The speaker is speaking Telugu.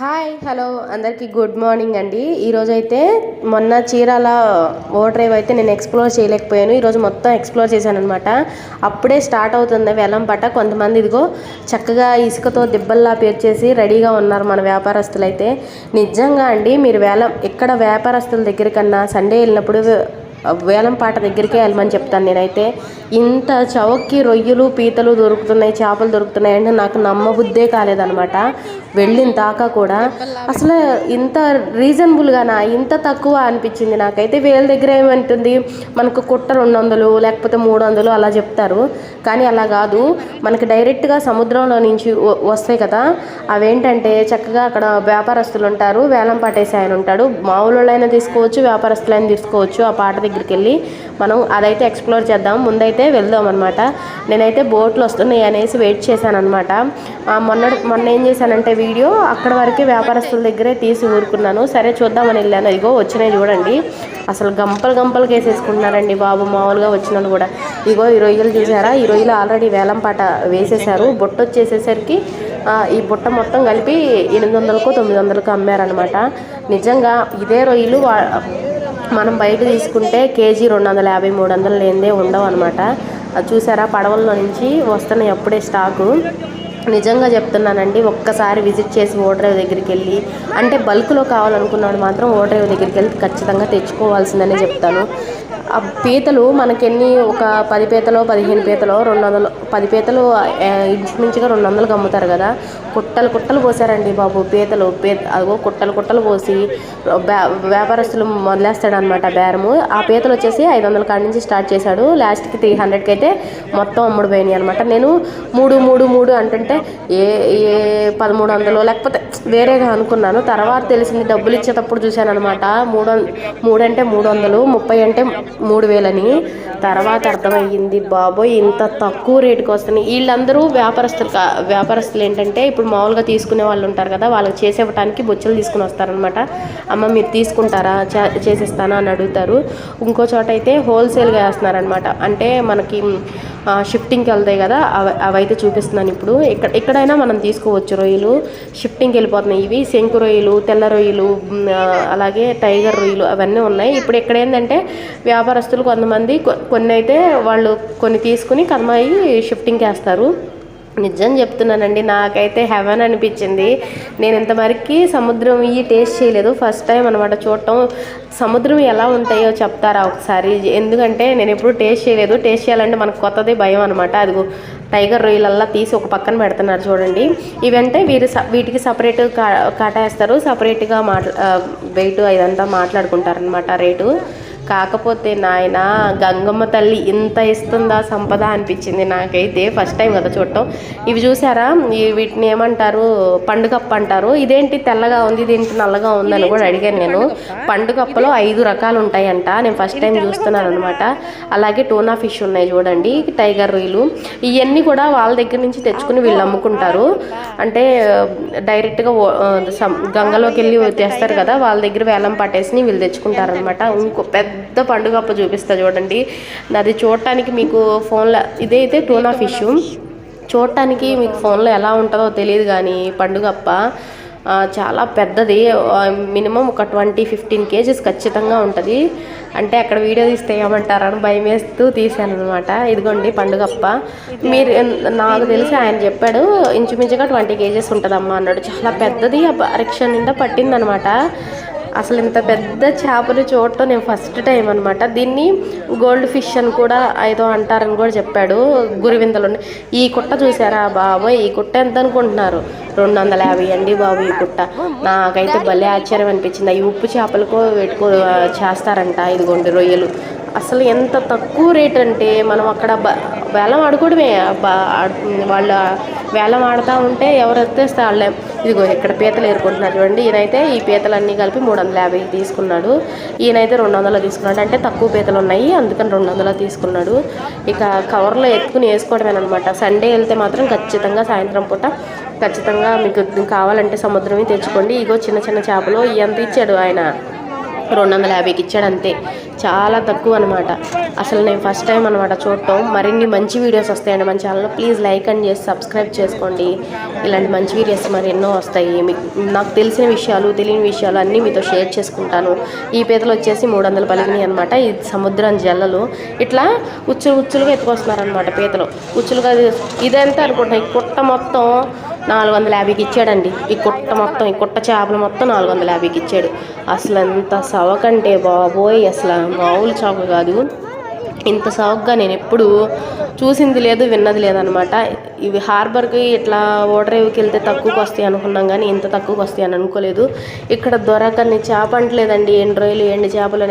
Hi hello. అందరికీ గుడ్ మార్నింగ్ అండి. ఈరోజు అయితే మొన్న చీరాల ఓ డ్రైవ్ అయితే నేను ఎక్స్ప్లోర్ చేయలేకపోయాను. ఈరోజు మొత్తం ఎక్స్ప్లోర్ చేశాను అనమాట అప్పుడే స్టార్ట్ అవుతుంది వేలం పట. కొంతమంది ఇదిగో చక్కగా ఇసుకతో దిబ్బల్లా పేర్చేసి రెడీగా ఉన్నారు మన వ్యాపారస్తులు అయితే నిజంగా అండి మీరు వేలం ఎక్కడ వ్యాపారస్తుల దగ్గర కన్నా సండే వెళ్ళినప్పుడు వేలం పాట దగ్గరికే వెళ్ళమని చెప్తాను నేనైతే. ఇంత చౌక్కి రొయ్యలు పీతలు దొరుకుతున్నాయి చేపలు దొరుకుతున్నాయి అంటే నాకు నమ్మబుద్ధే కాలేదనమాట వెళ్ళిన దాకా కూడా అసలు ఇంత రీజనబుల్గానా? ఇంత తక్కువ అనిపించింది నాకైతే. వేల దగ్గర ఏమంటుంది మనకు కుట్ట రెండు వందలు లేకపోతే మూడు వందలు అలా చెప్తారు. కానీ అలా కాదు. మనకి డైరెక్ట్గా సముద్రంలో నుంచి వస్తాయి కదా. అవేంటంటే చక్కగా అక్కడ వ్యాపారస్తులు ఉంటారు. వేలం పాటేసి ఆయన ఉంటాడు. మామూలు అయినా తీసుకోవచ్చు వ్యాపారస్తులైనా తీసుకోవచ్చు. ఆ పాట దగ్గరికి వెళ్ళి మనం అదైతే ఎక్స్ప్లోర్ చేద్దాం. ముందైతే వెళ్దాం అనమాట నేనైతే బోట్లు వస్తున్నాయి అనేసి వెయిట్ చేశాను అనమాట మొన్న మొన్న ఏం చేశానంటే వీడియో అక్కడ వరకే వ్యాపారస్తుల దగ్గరే తీసి ఊరుకున్నాను. సరే చూద్దామని వెళ్ళాను. ఇదిగో వచ్చినాయి చూడండి. అసలు గంపలు గంపలు వేసేసుకుంటున్నారండి బాబు. మామూలుగా వచ్చిన కూడా. ఇగో ఈ రొయ్యలు చూసారా? ఈ రొయ్యలు ఆల్రెడీ వేలం పాట వేసేసారు బొట్టు వచ్చేసేసరికి ఈ బుట్ట మొత్తం కలిపి ఎనిమిది వందలకు తొమ్మిది వందలకు అమ్మారనమాట నిజంగా ఇదే రొయ్యలు మనం బయట తీసుకుంటే కేజీ రెండు వందల యాభై మూడు వందలు లేనిదే ఉండవు అనమాట అది చూసారా? పడవల్లో నుంచి వస్తున్నాయి అప్పుడే స్టాకు. నిజంగా చెప్తున్నానండి ఒక్కసారి విజిట్ చేసి ఓడ్రైవ్ దగ్గరికి వెళ్ళి అంటే బల్క్లో కావాలనుకున్నాడు మాత్రం ఓడ్రైవ్ దగ్గరికి వెళ్ళి ఖచ్చితంగా తెచ్చుకోవాల్సిందనే చెప్తాను. ఆ పీతలు మనకెన్ని ఒక పది పీతలో పదిహేను పీతలో రెండు వందలు పది పీతలు ఇంచుమించుగా రెండు వందలకు అమ్ముతారు కదా. కుట్టలు కుట్టలు పోసారండి బాబు పీతలు. పీత అదిగో కుట్టలు కుట్టలు పోసి వ్యాపారస్తులు మొదలేస్తాడు అనమాట బేరము. ఆ పీతలు వచ్చేసి ఐదు వందల కాడి నుంచి స్టార్ట్ చేశాడు. లాస్ట్కి త్రీ హండ్రెడ్కి అయితే మొత్తం అమ్ముడు పోయినాయి అనమాట నేను మూడు మూడు మూడు అంటుంటే ఏ ఏ పదమూడు వందలు లేకపోతే వేరేగా అనుకున్నాను. తర్వాత తెలిసింది డబ్బులు ఇచ్చేటప్పుడు చూశాను అనమాట మూడు వం- మూడు అంటే మూడు వందలు ముప్పై అంటే మూడు వేలని తర్వాత అర్థమయ్యింది బాబోయ్ ఇంత తక్కువ రేటుకి వస్తున్నాయి. వీళ్ళందరూ వ్యాపారస్తులు కా- వ్యాపారస్తులు ఏంటంటే ఇప్పుడు మామూలుగా తీసుకునే వాళ్ళు ఉంటారు కదా వాళ్ళకి చేసేవటానికి బొచ్చలు తీసుకుని వస్తారనమాట అమ్మ మీరు తీసుకుంటారా? చే- చేసేస్తానా? అని అడుగుతారు. ఇంకో చోట అయితే హోల్సేల్గా వేస్తున్నారనమాట అంటే మనకి షిఫ్టింగ్కి వెళ్తాయి కదా అవి అవైతే చూపిస్తున్నాను ఇప్పుడు. ఇక్కడ ఎక్కడైనా మనం తీసుకోవచ్చు రొయ్యలు. షిఫ్టింగ్కి వెళ్ళిపోతున్నాయి ఇవి. శంకు రొయ్యలు తెల్ల రొయ్యలు అలాగే టైగర్ రొయ్యలు అవన్నీ ఉన్నాయి. ఇప్పుడు ఇక్కడ ఏంటంటే వ్యాపారస్తులు కొంతమంది కొన్ని అయితే వాళ్ళు కొన్ని తీసుకుని కర్మాయి షిఫ్టింగ్కి వేస్తారు నిజం చెప్తున్నానండి నాకైతే హెవెన్ అనిపించింది. నేను ఇంతవరకు సముద్రం ఇవి టేస్ట్ చేయలేదు. ఫస్ట్ టైం అనమాట చూడటం. సముద్రం ఎలా ఉంటాయో చెప్తారా ఒకసారి? ఎందుకంటే నేను ఎప్పుడు టేస్ట్ చేయలేదు. టేస్ట్ చేయాలంటే మనకు కొత్తది భయం అనమాట అదిగో టైగర్ రొయ్యలల్లా తీసి ఒక పక్కన పెడుతున్నారు చూడండి. ఇవంటే వీరు స- వీటికి సపరేట్ కా కాటేస్తారు. సపరేట్గా మాట్లా వెయిట్ ఇదంతా మాట్లాడుకుంటారనమాట రేటు. కాకపోతే నాయన గంగమ్మ తల్లి ఇంత ఇస్తుందా సంపద అనిపించింది నాకైతే ఫస్ట్ టైం కదా చూడటం. ఇవి చూసారా? వీటిని ఏమంటారు? పండుగప్ప అంటారు. ఇదేంటి తెల్లగా ఉంది ఇదేంటి నల్లగా ఉందని కూడా అడిగాను నేను. పండుగప్పలో ఐదు రకాలు ఉంటాయంట. నేను ఫస్ట్ టైం చూస్తున్నాను అనమాట అలాగే టోనా ఫిష్ ఉన్నాయి చూడండి టైగర్ రొయ్యలు ఇవన్నీ కూడా వాళ్ళ దగ్గర నుంచి తెచ్చుకుని వీళ్ళు అమ్ముకుంటారు. అంటే డైరెక్ట్గా గంగలోకి వెళ్ళి తెస్తారు కదా వాళ్ళ దగ్గర వేలం పట్టేసి వీళ్ళు తెచ్చుకుంటారనమాట ఇంకో పెద్ద పండుగ అప్ప చూపిస్తా చూడండి. అది చూడటానికి మీకు ఫోన్లో ఇదైతే టూనా ఫిష్ చూడటానికి మీకు ఫోన్లో ఎలా ఉంటుందో తెలియదు కానీ పండుగప్ప చాలా పెద్దది. మినిమం ఒక ట్వంటీ ఫిఫ్టీన్ కేజెస్ ఖచ్చితంగా ఉంటుంది. అంటే అక్కడ వీడియో తీస్తే ఏమంటారని భయం వేస్తూ తీశాను అనమాట ఇదిగోండి పండుగప్ప మీరు నాకు తెలిసి ఆయన చెప్పాడు ఇంచుమించుగా ట్వంటీ కేజెస్ ఉంటుందమ్మా అన్నాడు. చాలా పెద్దది ఆ పరీక్ష నిండా పట్టిందనమాట అసలు ఇంత పెద్ద చేపలు చూడటం నేను ఫస్ట్ టైం అనమాట దీన్ని గోల్డ్ ఫిష్ అని కూడా ఏదో అంటారని కూడా చెప్పాడు గురివిందలు ఈ కుట్ట చూసారా బాబోయ్? ఈ కుట్ట ఎంత అనుకుంటున్నారు? రెండు వందల యాభై అండి బాబు ఈ కుట్ట. నాకైతే భలే ఆశ్చర్యం అనిపించింది. ఈ ఉప్పు చేపలకు పెట్టుకో చేస్తారంట ఇదిగోండి రొయ్యలు. అసలు ఎంత తక్కువ రేట్ అంటే మనం అక్కడ బ వేలం ఆడుకోవడమే వాళ్ళ వేలం ఆడుతూ ఉంటే ఎవరు ఎత్తేస్తే వాళ్ళే. ఇదిగో ఇక్కడ పీతలు ఏరుకుంటున్నారు చూడండి. ఈయనైతే ఈ పీతలన్నీ కలిపి మూడు వందల యాభై తీసుకున్నాడు. ఈయనైతే రెండు వందలు తీసుకున్నాడు. అంటే తక్కువ పీతలు ఉన్నాయి. అందుకని రెండు వందలు తీసుకున్నాడు. ఇక కవర్లో ఎత్తుకుని వేసుకోవడమేనమాట సండే వెళ్తే మాత్రం ఖచ్చితంగా సాయంత్రం పూట ఖచ్చితంగా మీకు కావాలంటే సముద్రమే తెచ్చుకోండి. ఇగో చిన్న చిన్న చేపలు. ఎంత ఇచ్చాడు ఆయన. రెండు వందల యాభైకి ఇచ్చాడు అంతే చాలా తక్కువ అనమాట అసలు నేను ఫస్ట్ టైం అనమాట చూడటం. మరిన్ని మంచి వీడియోస్ వస్తాయండి మన ఛానల్లో. ప్లీజ్ లైక్ అండ్ చేసి సబ్స్క్రైబ్ చేసుకోండి. ఇలాంటి మంచి వీడియోస్ మరి ఎన్నో వస్తాయి. మీకు నాకు తెలిసిన విషయాలు తెలియని విషయాలు అన్నీ మీతో షేర్ చేసుకుంటాను. ఈ పీతలు వచ్చేసి మూడు వందల పలిగినాయి అనమాట ఇది సముద్రం జల్లలు. ఇట్లా ఉచ్చులు ఉచ్చులుగా ఎత్తుకొస్తున్నారనమాట పీతలు. ఉచ్చులుగా ఇదంతా అనుకుంటున్నాయి ఈ కుట్ట మొత్తం నాలుగు వందల యాభైకి ఇచ్చాడండి. ఈ కుట్ట మొత్తం ఈ కుట్ట చేపలు మొత్తం నాలుగు వందల యాభైకి ఇచ్చాడు. అసలు ఎంత సవకంటే బాబోయ్ అసలు మామూలు చవక కాదు. ఇంత సవగ్గా నేను ఎప్పుడు చూసింది లేదు విన్నది లేదనమాట ఇవి హార్బర్కి ఇట్లా ఓటరేవికి వెళ్తే తక్కువకి వస్తాయి అనుకున్నాం కానీ ఇంత తక్కువకి వస్తాయి అని అనుకోలేదు. ఇక్కడ దొరకని చేప అంటలేదండి. ఎండు రొయ్యలు ఎండు చేపలు